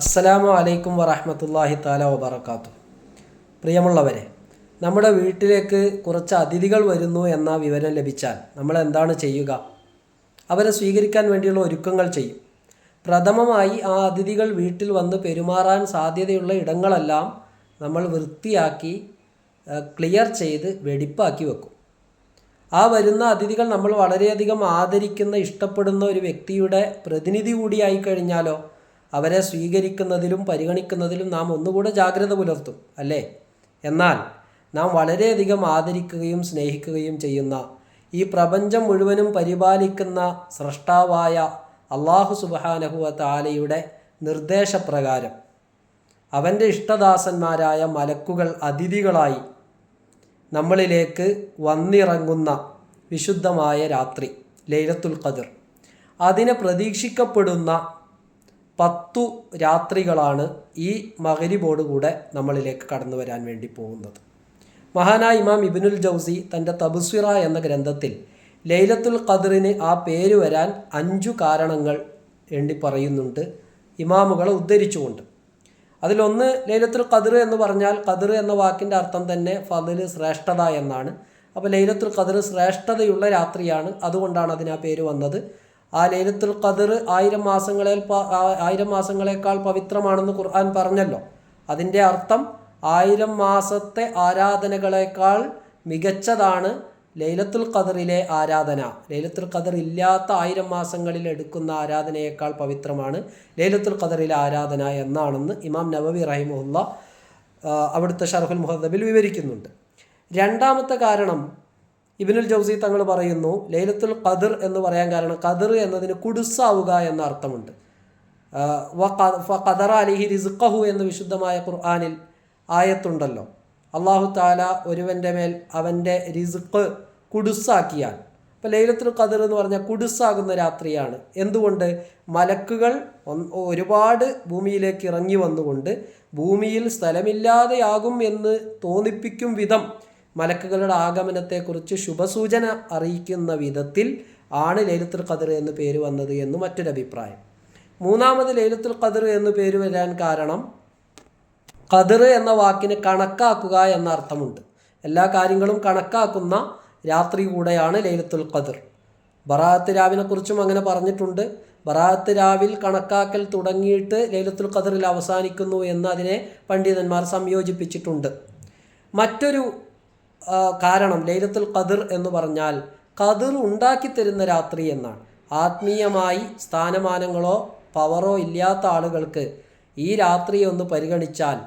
അസ്സലാമു അലൈക്കും വറഹമത്തല്ലാഹി താല വബർക്കാത്തു പ്രിയമുള്ളവരെ നമ്മുടെ വീട്ടിലേക്ക് കുറച്ച് അതിഥികൾ വരുന്നു എന്ന വിവരം ലഭിച്ചാൽ നമ്മൾ എന്താണ് ചെയ്യുക? അവരെ സ്വീകരിക്കാൻ വേണ്ടിയുള്ള ഒരുക്കങ്ങൾ ചെയ്യും. പ്രഥമമായി ആ അതിഥികൾ വീട്ടിൽ വന്ന് പെരുമാറാൻ സാധ്യതയുള്ള ഇടങ്ങളെല്ലാം നമ്മൾ വൃത്തിയാക്കി ക്ലിയർ ചെയ്ത് വെടിപ്പാക്കി വെക്കും. ആ വരുന്ന അതിഥികൾ നമ്മൾ വളരെയധികം ആദരിക്കുന്ന ഇഷ്ടപ്പെടുന്ന ഒരു വ്യക്തിയുടെ പ്രതിനിധി കൂടിയായി കഴിഞ്ഞാലോ അവരെ സ്വീകരിക്കുന്നതിലും പരിഗണിക്കുന്നതിലും നാം ഒന്നുകൂടെ ജാഗ്രത പുലർത്തും അല്ലേ? എന്നാൽ നാം വളരെയധികം ആദരിക്കുകയും സ്നേഹിക്കുകയും ചെയ്യുന്ന ഈ പ്രപഞ്ചം മുഴുവനും പരിപാലിക്കുന്ന സ്രഷ്ടാവായ അള്ളാഹു സുബാനഹുവ താലയുടെ നിർദ്ദേശപ്രകാരം അവന്റെ ഇഷ്ടദാസന്മാരായ മലക്കുകൾ അതിഥികളായി നമ്മളിലേക്ക് വന്നിറങ്ങുന്ന വിശുദ്ധമായ രാത്രി ലൈലത്തുൽ ഖദർ. അതിനെ പ്രതീക്ഷിക്കപ്പെടുന്ന പത്തു രാത്രികളാണ് ഈ മകരിബോടുകൂടെ നമ്മളിലേക്ക് കടന്നു വരാൻ വേണ്ടി പോകുന്നത്. മഹാനായ ഇമാം ഇബിനുൽ ജൗസി തന്റെ തബുസ്വിറ എന്ന ഗ്രന്ഥത്തിൽ ലൈലത്തുൽ ഖദറിന് ആ പേര് വരാൻ അഞ്ചു കാരണങ്ങൾ എണ്ണി പറയുന്നുണ്ട് ഇമാമുകളെ ഉദ്ധരിച്ചുകൊണ്ട്. അതിലൊന്ന് ലൈലത്തുൽ ഖദർ എന്ന് പറഞ്ഞാൽ ഖദർ എന്ന വാക്കിന്റെ അർത്ഥം തന്നെ ഫതിൽ ശ്രേഷ്ഠത എന്നാണ്. അപ്പോൾ ലൈലത്തുൽ ഖദർ ശ്രേഷ്ഠതയുള്ള രാത്രിയാണ് അതുകൊണ്ടാണ് അതിന് ആ പേര് വന്നത്. ആ ലൈലത്തുൽ ഖദർ ആയിരം മാസങ്ങളെ ആയിരം മാസങ്ങളെക്കാൾ പവിത്രമാണെന്ന് ഖുർആൻ പറഞ്ഞല്ലോ. അതിന്റെ അർത്ഥം ആയിരം മാസത്തെ ആരാധനകളെക്കാൾ മികച്ചതാണ് ലൈലത്തുൽ ഖദറിലെ ആരാധന. ലൈലത്തുൽ ഖദർ ഇല്ലാത്ത ആയിരം മാസങ്ങളിൽ എടുക്കുന്ന ആരാധനയേക്കാൾ പവിത്രമാണ് ലൈലത്തുൽ ഖദറിലെ ആരാധന എന്നാണെന്ന് ഇമാം നബവി റഹിമുല്ല അവിടുത്തെ ഷർഹുൽ മുഹദ്ദബിൽ വിവരിക്കുന്നുണ്ട്. രണ്ടാമത്തെ കാരണം ഇബിനുൽ ജൗസി തങ്ങൾ പറയുന്നു ലൈലത്തുൽ ഖദർ എന്ന് പറയാൻ കാരണം ഖദർ എന്നതിന് കുടുസാവുക എന്ന അർത്ഥമുണ്ട്. ഖദർ അലിഹി റിസ്ഖഹു എന്ന് വിശുദ്ധമായ ഖുർആാനിൽ ആയത്തുണ്ടല്ലോ. അള്ളാഹു താല ഒരുവന്റെ മേൽ അവന്റെ റിസ്ഖ് കുടുസാക്കിയാൽ ഇപ്പോൾ ലൈലത്തുൽ ഖദർ എന്ന് പറഞ്ഞാൽ കുടുസാകുന്ന രാത്രിയാണ്. എന്തുകൊണ്ട്? മലക്കുകൾ ഒരുപാട് ഭൂമിയിലേക്ക് ഇറങ്ങി വന്നുകൊണ്ട് ഭൂമിയിൽ സ്ഥലമില്ലാതെയാകും എന്ന് തോന്നിപ്പിക്കും വിധം മലക്കുകളുടെ ആഗമനത്തെക്കുറിച്ച് ശുഭസൂചന അറിയിക്കുന്ന വിധത്തിൽ ആണ് ലൈലത്തുൽ ഖദർ എന്ന് പേര് വന്നത് എന്ന് മറ്റൊരു അഭിപ്രായം. മൂന്നാമത് ലൈലത്തുൽ ഖദർ എന്ന് പേര് വരാൻ കാരണം ഖദർ എന്ന വാക്കിന് കണക്കാക്കുക എന്ന അർത്ഥമുണ്ട്. എല്ലാ കാര്യങ്ങളും കണക്കാക്കുന്ന രാത്രി കൂടെയാണ് ലൈലത്തുൽ ഖദർ. ബറാത്ത് രാവിനെ കുറിച്ചും അങ്ങനെ പറഞ്ഞിട്ടുണ്ട്. ബറാത്ത് രാവിൽ കണക്കാക്കൽ തുടങ്ങിയിട്ട് ലൈലത്തുൽ ഖദറിൽ അവസാനിക്കുന്നു എന്ന് അതിനെ പണ്ഡിതന്മാർ സംയോജിപ്പിച്ചിട്ടുണ്ട്. മറ്റൊരു കാരണം ലൈലത്തുൽ ഖദർ എന്ന് പറഞ്ഞാൽ ഖദർ ഉണ്ടാക്കി തരുന്ന രാത്രി എന്നാണ്. ആത്മീയമായി സ്ഥാനമാനങ്ങളോ പവറോ ഇല്ലാത്ത ആളുകൾക്ക് ഈ രാത്രിയെ ഒന്ന് പരിഗണിച്ചാൽ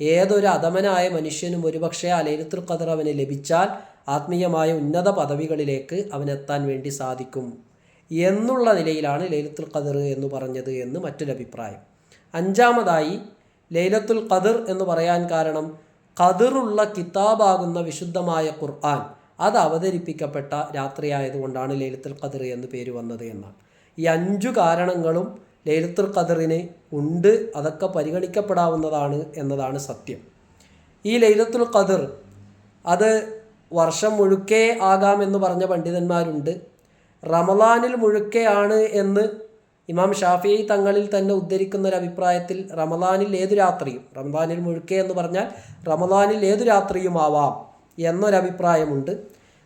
ഏതൊരു അധമനായ മനുഷ്യനും ഒരുപക്ഷെ ആ ലൈലത്തുൽ ഖദർ അവന് ലഭിച്ചാൽ ആത്മീയമായ ഉന്നത പദവികളിലേക്ക് അവനെത്താൻ വേണ്ടി സാധിക്കും എന്നുള്ള നിലയിലാണ് ലൈലത്തുൽ ഖദർ എന്ന് പറഞ്ഞത് എന്ന് മറ്റൊരു അഭിപ്രായം അഞ്ചാമതായി ലൈലത്തുൽ ഖദർ എന്ന് പറയാൻ കാരണം ഖദറുള്ള കിതാബാകുന്ന വിശുദ്ധമായ ഖുർആൻ അത് അവതരിപ്പിക്കപ്പെട്ട രാത്രിയായതുകൊണ്ടാണ് ലൈലത്തുൽ ഖദർ എന്ന് പേര് വന്നത് എന്നാണ്. ഈ അഞ്ചു കാരണങ്ങളും ലൈലത്തുൽ ഖദറിന് ഉണ്ട് അതൊക്കെ പരിഗണിക്കപ്പെടാവുന്നതാണ് എന്നതാണ് സത്യം. ഈ ലൈലത്തുൽ ഖദർ അത് വർഷം മുഴുക്കേ ആകാമെന്ന് പറഞ്ഞ പണ്ഡിതന്മാരുണ്ട്. റമദാനിൽ മുഴുക്കെയാണ് എന്ന് ഇമാം ഷാഫി തങ്ങളിൽ തന്നെ ഉദ്ധരിക്കുന്ന ഒരു അഭിപ്രായത്തിൽ റമദാനിൽ ഏതു രാത്രിയും റമദാനിൽ മുഴുക്കെ എന്ന് പറഞ്ഞാൽ റമദാനിൽ ഏതു രാത്രിയും ആവാം എന്നൊരഭിപ്രായമുണ്ട്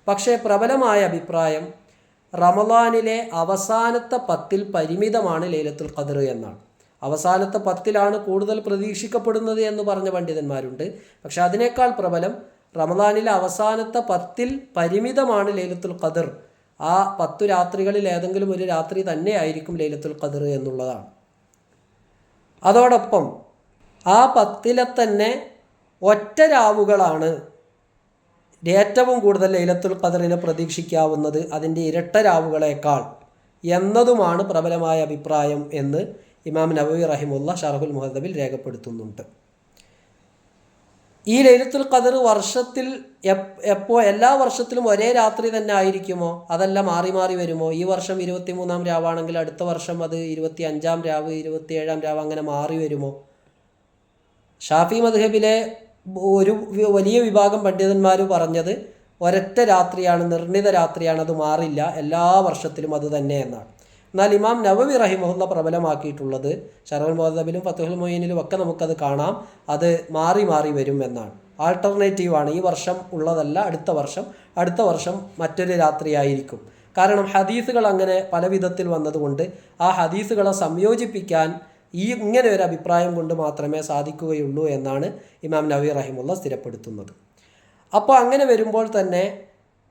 പക്ഷേ പ്രബലമായ അഭിപ്രായം റമദാനിലെ അവസാനത്തെ പത്തിൽ പരിമിതമാണ് ലൈലത്തുൽ ഖദർ എന്നാണ്. അവസാനത്തെ പത്തിലാണ് കൂടുതൽ പ്രതീക്ഷിക്കപ്പെടുന്നത് എന്ന് പറഞ്ഞ പണ്ഡിതന്മാരുണ്ട്. പക്ഷേ അതിനേക്കാൾ പ്രബലം റമദാനിലെ അവസാനത്തെ പത്തിൽ പരിമിതമാണ് ലൈലത്തുൽ ഖദർ ആ പത്തു രാത്രികളിൽ ഏതെങ്കിലും ഒരു രാത്രി തന്നെ ആയിരിക്കും ലൈലത്തുൽ ഖദർ എന്നുള്ളതാണ്. അതോടൊപ്പം ആ പത്തിലെ തന്നെ ഒറ്റ രാവുകളാണ് ഏറ്റവും കൂടുതൽ ലൈലത്തുൽ ഖദറിനെ പ്രതീക്ഷിക്കാവുന്നത്. അതിന്റെ ഇരട്ട രാവുകളേക്കാൾ എന്നതുമാണ് പ്രബലമായ അഭിപ്രായം എന്ന് ഇമാം നബവി റഹിമുള്ള ഷറഹുൽ മുഹദബിൽ രേഖപ്പെടുത്തുന്നുണ്ട്. ഈ ലൈലത്തുൽ ഖദർ വർഷത്തിൽ എപ്പോ എല്ലാ വർഷത്തിലും ഒരേ രാത്രി തന്നെ ആയിരിക്കുമോ? അതല്ല മാറി മാറി വരുമോ? ഈ വർഷം ഇരുപത്തിമൂന്നാം രാവാണെങ്കിൽ അടുത്ത വർഷം അത് ഇരുപത്തി അഞ്ചാം രാവ് ഇരുപത്തിയേഴാം രാവ് അങ്ങനെ മാറി വരുമോ? ഷാഫി മദ്ഹബിലെ ഒരു വലിയ വിഭാഗം പണ്ഡിതന്മാർ പറഞ്ഞത് ഒരൊറ്റ രാത്രിയാണ് നിർണിത രാത്രിയാണ് അത് മാറില്ല. എല്ലാ വർഷത്തിലും അത് തന്നെ എന്നാണ്. എന്നാൽ ഇമാം നവവി റഹിമഹുല്ല പ്രബലമാക്കിയിട്ടുള്ളത് ഷറൽ മോദബിലും ഫത്തുഹുൽ മൊയ്യനിലും ഒക്കെ നമുക്കത് കാണാം. അത് മാറി മാറി വരും എന്നാണ്. ആൾട്ടർനേറ്റീവാണ് ഈ വർഷം ഉള്ളതല്ല അടുത്ത വർഷം. അടുത്ത വർഷം മറ്റൊരു രാത്രിയായിരിക്കും. കാരണം ഹദീസുകൾ അങ്ങനെ പല വിധത്തിൽ വന്നതുകൊണ്ട് ആ ഹദീസുകളെ സംയോജിപ്പിക്കാൻ ഈ ഇങ്ങനെ ഒരു അഭിപ്രായം കൊണ്ട് മാത്രമേ സാധിക്കുകയുള്ളൂ എന്നാണ് ഇമാം നബി റഹിമുള്ള സ്ഥിരപ്പെടുത്തുന്നത്. അപ്പോൾ അങ്ങനെ വരുമ്പോൾ തന്നെ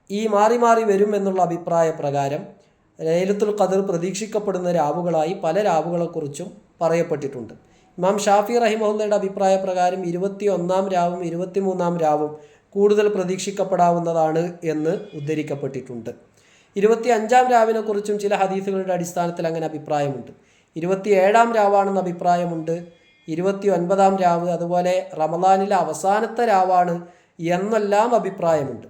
ഈ മാറി മാറി വരും എന്നുള്ള അഭിപ്രായ പ്രകാരം ലൈലത്തുൽ ഖദർ പ്രതീക്ഷിക്കപ്പെടുന്ന രാവുകളായി പല രാവുകളെക്കുറിച്ചും പറയപ്പെട്ടിട്ടുണ്ട്. ഇമാം ഷാഫി റഹിമഹുല്ലയുടെ അഭിപ്രായ പ്രകാരം ഇരുപത്തി ഒന്നാം രാവും ഇരുപത്തിമൂന്നാം രാവും കൂടുതൽ പ്രതീക്ഷിക്കപ്പെടാവുന്നതാണ് എന്ന് ഉദ്ധരിക്കപ്പെട്ടിട്ടുണ്ട്. ഇരുപത്തി അഞ്ചാം രാവിനെക്കുറിച്ചും ചില ഹദീസുകളുടെ അടിസ്ഥാനത്തിൽ അങ്ങനെ അഭിപ്രായമുണ്ട്. ഇരുപത്തിയേഴാം രാവാണെന്ന് അഭിപ്രായമുണ്ട്. ഇരുപത്തി ഒൻപതാം രാവ് അതുപോലെ റമദാനിലെ അവസാനത്തെ രാവാണ് എന്നെല്ലാം അഭിപ്രായമുണ്ട്.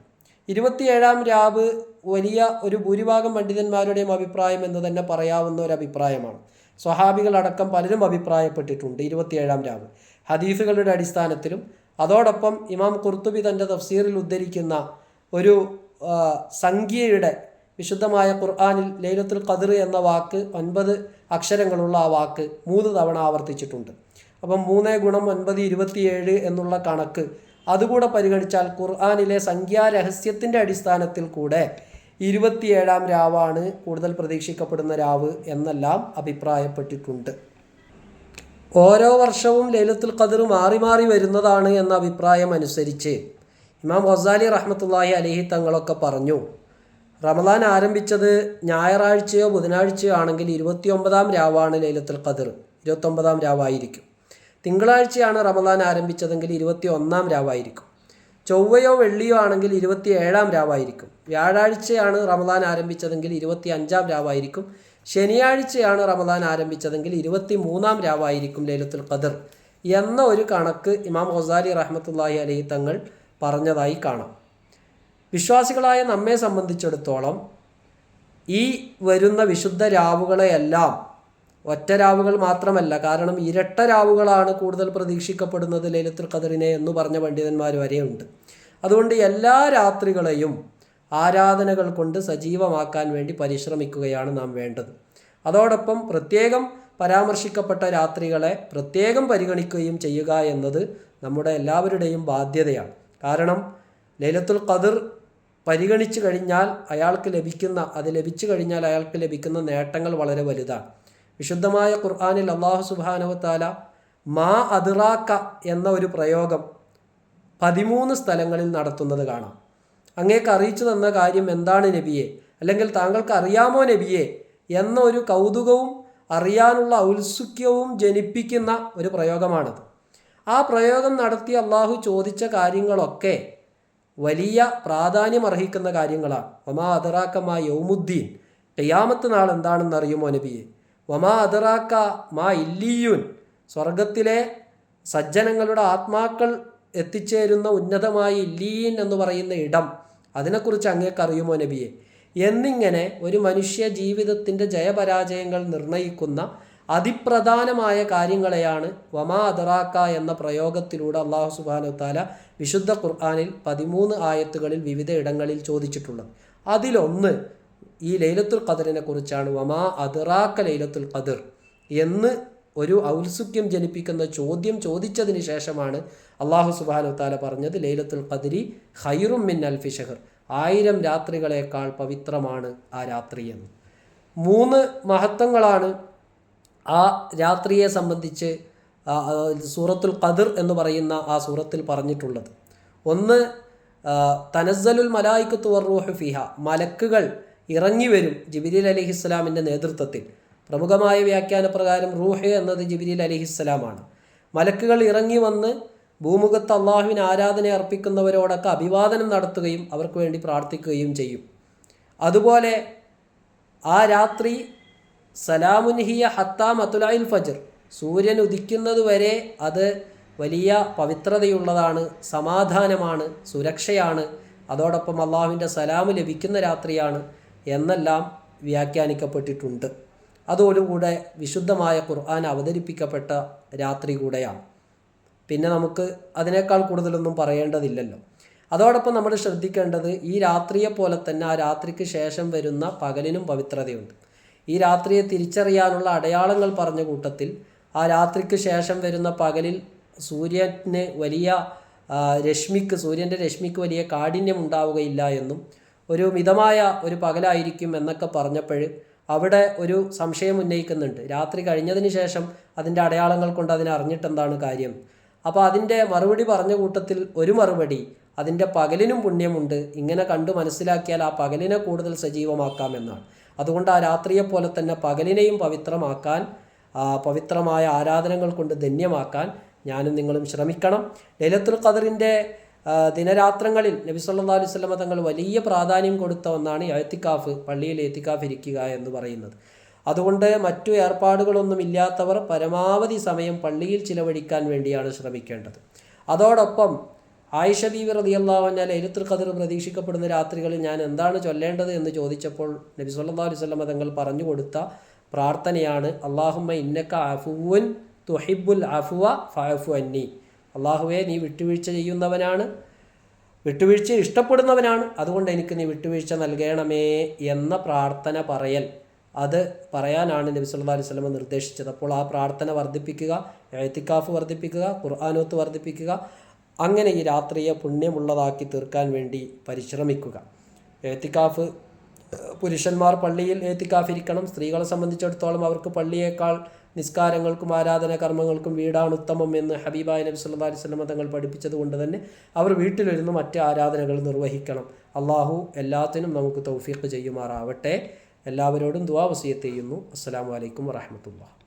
ഇരുപത്തിയേഴാം രാവ് വലിയ ഒരു ഭൂരിഭാഗം പണ്ഡിതന്മാരുടെയും അഭിപ്രായം എന്ന് തന്നെ പറയാവുന്ന ഒരു അഭിപ്രായമാണ്. സ്വഹാബികളടക്കം പലരും അഭിപ്രായപ്പെട്ടിട്ടുണ്ട് ഇരുപത്തിയേഴാം രാവ്. ഹദീസുകളുടെ അടിസ്ഥാനത്തിലും അതോടൊപ്പം ഇമാം കുർത്തുബി തന്റെ തഫ്സീറിൽ ഉദ്ധരിക്കുന്ന ഒരു സംഖ്യയുടെ വിശുദ്ധമായ ഖുർആാനിൽ ലൈലത്തുൽ ഖദർ എന്ന വാക്ക് ഒൻപത് അക്ഷരങ്ങളുള്ള ആ വാക്ക് മൂന്ന് തവണ ആവർത്തിച്ചിട്ടുണ്ട്. അപ്പം മൂന്ന് ഗുണം ഒൻപത് ഇരുപത്തിയേഴ് എന്നുള്ള കണക്ക് അതുകൂടെ പരിഗണിച്ചാൽ ഖുർആാനിലെ സംഖ്യാരഹസ്യത്തിന്റെ അടിസ്ഥാനത്തിൽ കൂടെ ഇരുപത്തിയേഴാം രാവാണ് കൂടുതൽ പ്രതീക്ഷിക്കപ്പെടുന്ന രാവ് എന്നെല്ലാം അഭിപ്രായപ്പെട്ടിട്ടുണ്ട്. ഓരോ വർഷവും ലൈലത്തുൽ ഖദർ മാറി മാറി വരുന്നതാണ് എന്ന അഭിപ്രായം അനുസരിച്ച് ഇമാം ഹസാലി റഹ്മത്തുള്ളാഹി അലഹി തങ്ങളൊക്കെ പറഞ്ഞു റമദാൻ ആരംഭിച്ചത് ഞായറാഴ്ചയോ ബുധനാഴ്ചയോ ആണെങ്കിൽ ഇരുപത്തിയൊമ്പതാം രാവാണ് ലൈലത്തുൽ ഖദർ ഇരുപത്തൊമ്പതാം രാവായിരിക്കും. തിങ്കളാഴ്ചയാണ് റമദാൻ ആരംഭിച്ചതെങ്കിൽ ഇരുപത്തി ഒന്നാം രാവായിരിക്കും. ചൊവ്വയോ വെള്ളിയോ ആണെങ്കിൽ ഇരുപത്തി ഏഴാം രാവായിരിക്കും. വ്യാഴാഴ്ചയാണ് റമദാൻ ആരംഭിച്ചതെങ്കിൽ ഇരുപത്തി അഞ്ചാം രാവായിരിക്കും. ശനിയാഴ്ചയാണ് റമദാൻ ആരംഭിച്ചതെങ്കിൽ ഇരുപത്തി മൂന്നാം രാവായിരിക്കും ലൈലത്തുൽ ഖദർ എന്ന ഒരു കണക്ക് ഇമാം ഹൊസാലി റഹ്മത്തുള്ളാഹി അലഹി തങ്ങൾ പറഞ്ഞതായി കാണാം. വിശ്വാസികളായ നമ്മെ സംബന്ധിച്ചിടത്തോളം ഈ വരുന്ന വിശുദ്ധ രാവുകളെയെല്ലാം ഒറ്റ രാവുകൾ മാത്രമല്ല കാരണം ഇരട്ട രാവുകളാണ് കൂടുതൽ പ്രതീക്ഷിക്കപ്പെടുന്നത് ലൈലത്തുൽ ഖദറിനെ എന്ന് പറഞ്ഞ പണ്ഡിതന്മാർ വരെയുണ്ട്. അതുകൊണ്ട് എല്ലാ രാത്രികളെയും ആരാധനകൾ കൊണ്ട് സജീവമാക്കാൻ വേണ്ടി പരിശ്രമിക്കുകയാണ് നാം വേണ്ടത്. അതോടൊപ്പം പ്രത്യേകം പരാമർശിക്കപ്പെട്ട രാത്രികളെ പ്രത്യേകം പരിഗണിക്കുകയും ചെയ്യുക എന്നത് നമ്മുടെ എല്ലാവരുടെയും ബാധ്യതയാണ്. കാരണം ലൈലത്തുൽ ഖദർ പരിഗണിച്ചു കഴിഞ്ഞാൽ അയാൾക്ക് ലഭിക്കുന്ന അത് ലഭിച്ചു കഴിഞ്ഞാൽ അയാൾക്ക് ലഭിക്കുന്ന നേട്ടങ്ങൾ വളരെ വലുതാണ്. വിശുദ്ധമായ ഖുർആാനിൽ അള്ളാഹു സുബാനവത്താല മാ അതിറാക്ക എന്ന ഒരു പ്രയോഗം പതിമൂന്ന് സ്ഥലങ്ങളിൽ നടത്തുന്നത് കാണാം. അങ്ങേക്ക് അറിയിച്ചു തന്ന കാര്യം എന്താണ് നബിയെ? അല്ലെങ്കിൽ താങ്കൾക്ക് അറിയാമോ നബിയെ? എന്ന ഒരു കൗതുകവും അറിയാനുള്ള ഔത്സുക്യവും ജനിപ്പിക്കുന്ന ഒരു പ്രയോഗമാണത്. ആ പ്രയോഗം നടത്തി അള്ളാഹു ചോദിച്ച കാര്യങ്ങളൊക്കെ വലിയ പ്രാധാന്യം അർഹിക്കുന്ന കാര്യങ്ങളാണ്. ഒമാ അതറാക്ക മാ യൗമുദ്ദീൻ. ഖിയാമത്ത് നാൾ എന്താണെന്ന് അറിയുമോ നബിയെ? ഒമാ അതറാക്ക മാ ഇല്ലിയൂൻ. സ്വർഗത്തിലെ സജ്ജനങ്ങളുടെ ആത്മാക്കൾ എത്തിച്ചേരുന്ന ഉന്നതമായ ഇല്ലീൻ എന്ന് പറയുന്ന ഇടം. അതിനെക്കുറിച്ച് അങ്ങേക്കറിയുമോ നബിയെ? എന്നിങ്ങനെ ഒരു മനുഷ്യ ജീവിതത്തിന്റെ ജയപരാജയങ്ങൾ നിർണയിക്കുന്ന അതിപ്രധാനമായ കാര്യങ്ങളെയാണ് വമാ അതറാക്ക എന്ന പ്രയോഗത്തിലൂടെ അള്ളാഹു സുബാനു താല വിശുദ്ധ ഖുർആാനിൽ പതിമൂന്ന് ആയത്തുകളിൽ വിവിധ ഇടങ്ങളിൽ ചോദിച്ചിട്ടുള്ളത്. അതിലൊന്ന് ഈ ലൈലത്തുൽ ഖദറിനെ കുറിച്ചാണ് വമാ അതിറാക്ക ലൈലത്തുൽ ഖദർ എന്ന് ഒരു ഔത്സുക്യം ജനിപ്പിക്കുന്ന ചോദ്യം ചോദിച്ചതിന് ശേഷമാണ് അള്ളാഹു സുബാനു താല പറഞ്ഞത് ലൈലത്തുൽ ഖദരി ഹൈറും മിൻ അൽഫി ഷഹർ ആയിരം രാത്രികളേക്കാൾ പവിത്രമാണ് ആ രാത്രി എന്ന്. മൂന്ന് മഹത്വങ്ങളാണ് ആ രാത്രിയെ സംബന്ധിച്ച് സൂറത്തുൽ ഖദർ എന്ന് പറയുന്ന ആ സൂറത്തിൽ പറഞ്ഞിട്ടുള്ളത്. ഒന്ന് തനസ്സലുൽ മലായിക്കത്തു വർറൂഹ് ഫിഹ മലക്കുകൾ ഇറങ്ങി വരും ജിബിരിൽ അലിഹിസ്സലാമിന്റെ നേതൃത്വത്തിൽ. പ്രമുഖമായ വ്യാഖ്യാന പ്രകാരം റൂഹ് എന്നത് ജിബിരിൽ അലിഹിസ്സലാമാണ് മലക്കുകൾ ഇറങ്ങി വന്ന് ഭൂമുഖത്ത് അള്ളാഹുവിന് ആരാധന അർപ്പിക്കുന്നവരോടൊക്കെ അഭിവാദനം നടത്തുകയും അവർക്ക് വേണ്ടി പ്രാർത്ഥിക്കുകയും ചെയ്യും. അതുപോലെ ആ രാത്രി സലാമുൻഹിയ ഹത്താ മത്തുലായിൽ ഫജർ. സൂര്യൻ ഉദിക്കുന്നതുവരെ അത് വലിയ പവിത്രതയുള്ളതാണ് സമാധാനമാണ് സുരക്ഷയാണ്. അതോടൊപ്പം അള്ളാഹുവിന്റെ സലാം ലഭിക്കുന്ന രാത്രിയാണ് എന്നെല്ലാം വ്യാഖ്യാനിക്കപ്പെട്ടിട്ടുണ്ട്. അതോടുകൂടെ വിശുദ്ധമായ ഖുർആൻ അവതരിപ്പിക്കപ്പെട്ട രാത്രി കൂടെയാണ്. പിന്നെ നമുക്ക് അതിനേക്കാൾ കൂടുതലൊന്നും പറയേണ്ടതില്ലല്ലോ. അതോടൊപ്പം നമ്മൾ ശ്രദ്ധിക്കേണ്ടത് ഈ രാത്രിയെ പോലെ തന്നെ ആ രാത്രിക്ക് ശേഷം വരുന്ന പകലിനും പവിത്രതയുണ്ട്. ഈ രാത്രിയെ തിരിച്ചറിയാനുള്ള അടയാളങ്ങൾ പറഞ്ഞ കൂട്ടത്തിൽ ആ രാത്രിക്ക് ശേഷം വരുന്ന പകലിൽ സൂര്യന് വലിയ രശ്മിക്ക് സൂര്യന്റെ രശ്മിക്ക് വലിയ കാഠിന്യം ഉണ്ടാവുകയില്ല എന്നും ഒരു മിതമായ ഒരു പകലായിരിക്കും എന്നൊക്കെ പറഞ്ഞപ്പോൾ അവിടെ ഒരു സംശയം ഉന്നയിക്കുന്നുണ്ട്. രാത്രി കഴിഞ്ഞതിന് ശേഷം അതിന്റെ അടയാളങ്ങൾ കൊണ്ട് അതിനെ അറിഞ്ഞിട്ടെന്താണ് കാര്യം? അപ്പോൾ അതിന്റെ മറുപടി പറഞ്ഞ കൂട്ടത്തിൽ ഒരു മറുപടി അതിന്റെ പകലിനും പുണ്യമുണ്ട് ഇങ്ങനെ കണ്ടു മനസ്സിലാക്കിയാൽ ആ പകലിനെ കൂടുതൽ സജീവമാക്കാം എന്നാണ്. അതുകൊണ്ട് ആ രാത്രിയെ പോലെ തന്നെ പകലിനെയും പവിത്രമാക്കാൻ പവിത്രമായ ആരാധനകൾ കൊണ്ട് ധന്യമാക്കാൻ ഞാനും നിങ്ങളും ശ്രമിക്കണം. ലൈലത്തുൽ ഖദറിന്റെ ദിനരാത്രങ്ങളിൽ നബി സല്ലല്ലാഹു അലൈഹി വസല്ലമ തങ്ങൾ വലിയ പ്രാധാന്യം കൊടുത്ത ഒന്നാണ് എത്തിക്കാഫ് പള്ളിയിൽ എത്തിക്കാഫ് ഇരിക്കുക എന്ന് പറയുന്നത്. അതുകൊണ്ട് മറ്റു ഏർപ്പാടുകളൊന്നും ഇല്ലാത്തവർ പരമാവധി സമയം പള്ളിയിൽ ചിലവഴിക്കാൻ വേണ്ടിയാണ് ശ്രമിക്കേണ്ടത്. അതോടൊപ്പം ആയിഷ ബീവി റളിയല്ലാഹു അൻഹ കതിർ പ്രതീക്ഷിക്കപ്പെടുന്ന രാത്രികളിൽ ഞാൻ എന്താണ് ചൊല്ലേണ്ടത് എന്ന് ചോദിച്ചപ്പോൾ നബി സല്ലല്ലാഹു അലൈഹി വസല്ലമ തങ്ങൾ പറഞ്ഞു കൊടുത്ത പ്രാർത്ഥനയാണ് അള്ളാഹുമ്മ ഇന്നക്ക അഫുവുൻ തുഹിബുൽ അഫുവ ഫഅഫു അന്നി. അള്ളാഹുവെ നീ വിട്ടുവീഴ്ച ചെയ്യുന്നവനാണ്. വിട്ടുവീഴ്ച ഇഷ്ടപ്പെടുന്നവനാണ്. അതുകൊണ്ട് എനിക്ക് നീ വിട്ടുവീഴ്ച നൽകണമേ എന്ന പ്രാർത്ഥന പറയൽ. അത് പറയാനാണ് നബി സല്ലാ അലൈഹി സ്വലമ നിർദ്ദേശിച്ചത്. അപ്പോൾ ആ പ്രാർത്ഥന വർദ്ധിപ്പിക്കുക എഴുത്തിക്കാഫ് വർദ്ധിപ്പിക്കുക ഖുർആാനോത്ത് വർദ്ധിപ്പിക്കുക അങ്ങനെ ഈ രാത്രിയെ പുണ്യമുള്ളതാക്കി തീർക്കാൻ വേണ്ടി പരിശ്രമിക്കുക. എഴുത്തിക്കാഫ് പുരുഷന്മാർ പള്ളിയിൽ എത്തിക്കാഫിരിക്കണം സ്ത്രീകളെ സംബന്ധിച്ചിടത്തോളം അവർക്ക് പള്ളിയേക്കാൾ നിസ്കാരങ്ങൾക്കും ആരാധന കർമ്മങ്ങൾക്കും വീടാണ് ഉത്തമം എന്ന് ഹബീബായ നബി സല്ലാ അലൈഹി സ്വലമ തങ്ങൾ പഠിപ്പിച്ചത് കൊണ്ട് തന്നെ അവർ വീട്ടിലിരുന്ന് മറ്റ് ആരാധനകൾ നിർവഹിക്കണം. അള്ളാഹു എല്ലാത്തിനും നമുക്ക് തൗഫീഖ് ചെയ്യുമാറാവട്ടെ. എല്ലാവരോടും ദുവാ വസിയത്ത് ചെയ്യുന്നു. അസ്സലാമു അലൈക്കും വറഹ്മത്തുള്ളാഹി.